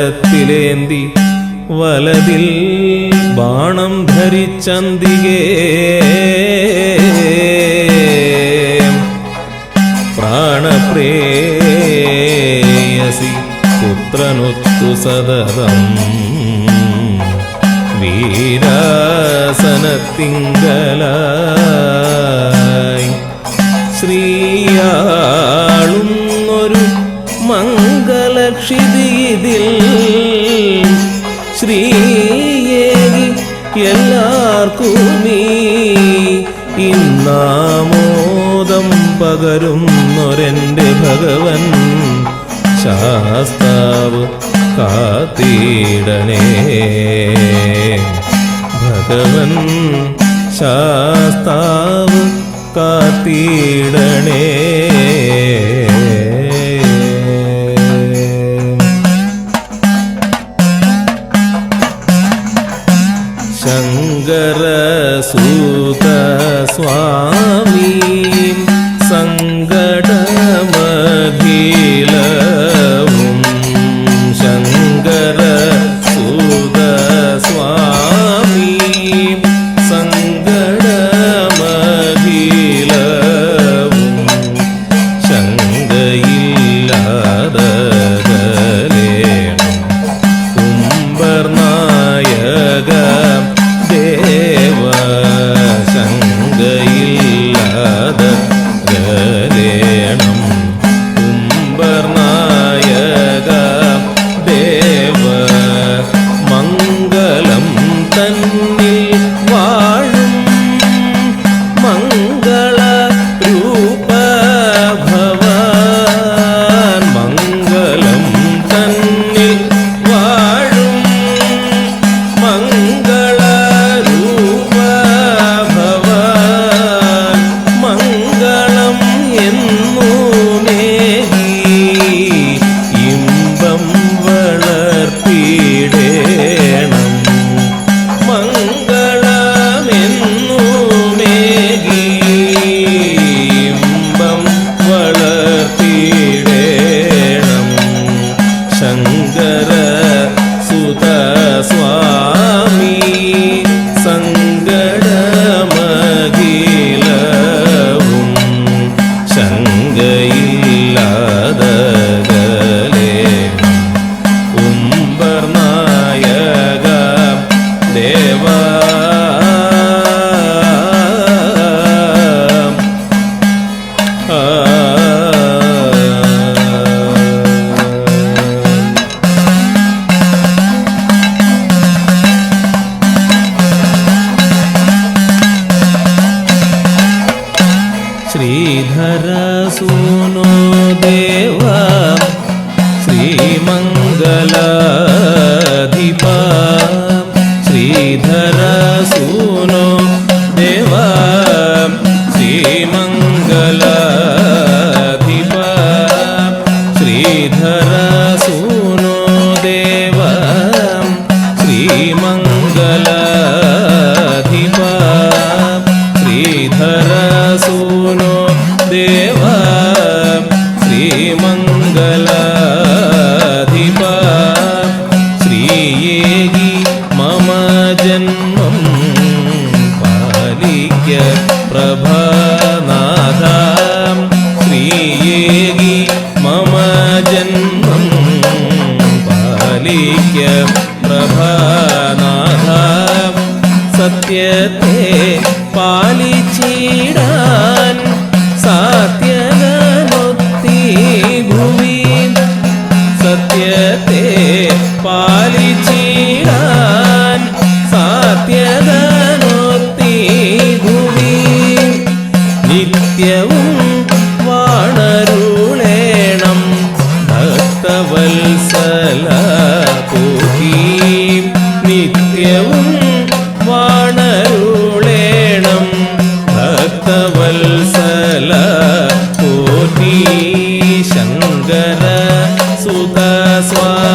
കരത്തിലേന്തി വലതിൽ ബാണം ധരിച്ചന്തികേ. പ്രാണപ്രേയസി പുത്രനൊത്തു സതതം വീരാസനത്തിങ്കല ശ്രീ നബിയേകി എല്ലാവർക്കുമീ ഇന്നാമോദം പകരുന്നൊരന്റെ ഭഗവൻ ശാസ്താവ് കാത്തിടണേ. ഭഗവൻ ശാസ്താവ് കാത്തിടണേ. ശങ്കരസൂത സ്വാമീ. തന്നിൽ శ్రీధర సూనో దేవ శ్రీమంగళాధిప శ్రీధర సూనో దేవ శ్రీమంగళ ആശയത്തെ சல போற்றி சங்கர சுத சுவா